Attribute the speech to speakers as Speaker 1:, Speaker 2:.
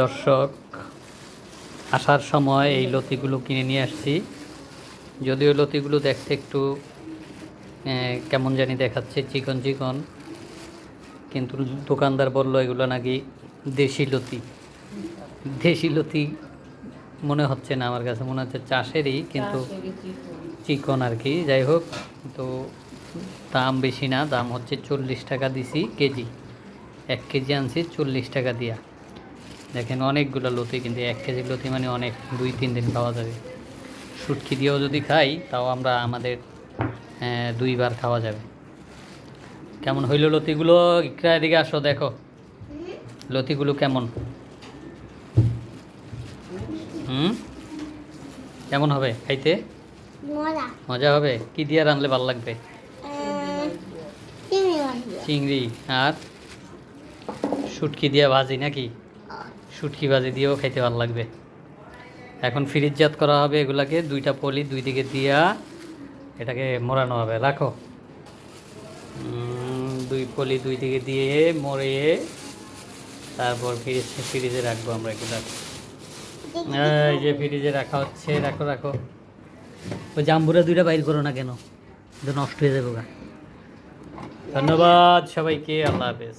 Speaker 1: দর্শক আসার সময় এই লতিগুলো কিনে নিয়ে আসছি। যদিও লতিগুলো দেখতে একটু কেমন জানি দেখাচ্ছে চিকন চিকন কিন্তু দোকানদার বলল এগুলো নাকি দেশি লতি। দেশি লতি মনে হচ্ছে না আমার কাছে মনে হচ্ছে চাষেরই কিন্তু চিকন আর কি। যাই হোক তো দাম বেশি না দাম হচ্ছে চল্লিশ টাকা দিছি কেজি। এক কেজি আনছি চল্লিশ টাকা দিয়া। দেখেন অনেকগুলো লতি কিন্তু এক কেজি লতি মানে অনেক দুই তিন দিন খাওয়া যাবে। শুটকি দিয়েও যদি খাই তাও আমরা আমাদের দুইবার খাওয়া যাবে। কেমন হইল লতিগুলো? ইকরা এদিকে আসো দেখো। লতিগুলো কেমন? হুম? কেমন হবে খাইতে?
Speaker 2: মজা।
Speaker 1: হবে? কি দিয়ে রানলে ভালো লাগবে? চিংড়ি। আর শুটকি দিয়ে ভাজি নাকি? শুটকি ভাজি দিয়েও খাইতে ভালো লাগবে। এখন ফ্রিজজাত করা হবে এগুলাকে, দুইটা পলি দুই দিকে দিয়া এটাকে মোড়ানো হবে, রাখো। দুই পলি দুই দিকে দিয়ে মরিয়ে তারপর ফ্রিজ, ফ্রিজে রাখব আমরা এগুলা। এই যে ফ্রিজে রাখা হচ্ছে, রাখো রাখো। ওই জাম্বুরা দুইটা বাইর করো না কেন? নষ্ট হয়ে যাবে। ধন্যবাদ সবাইকে, আল্লাহ হাফেজ।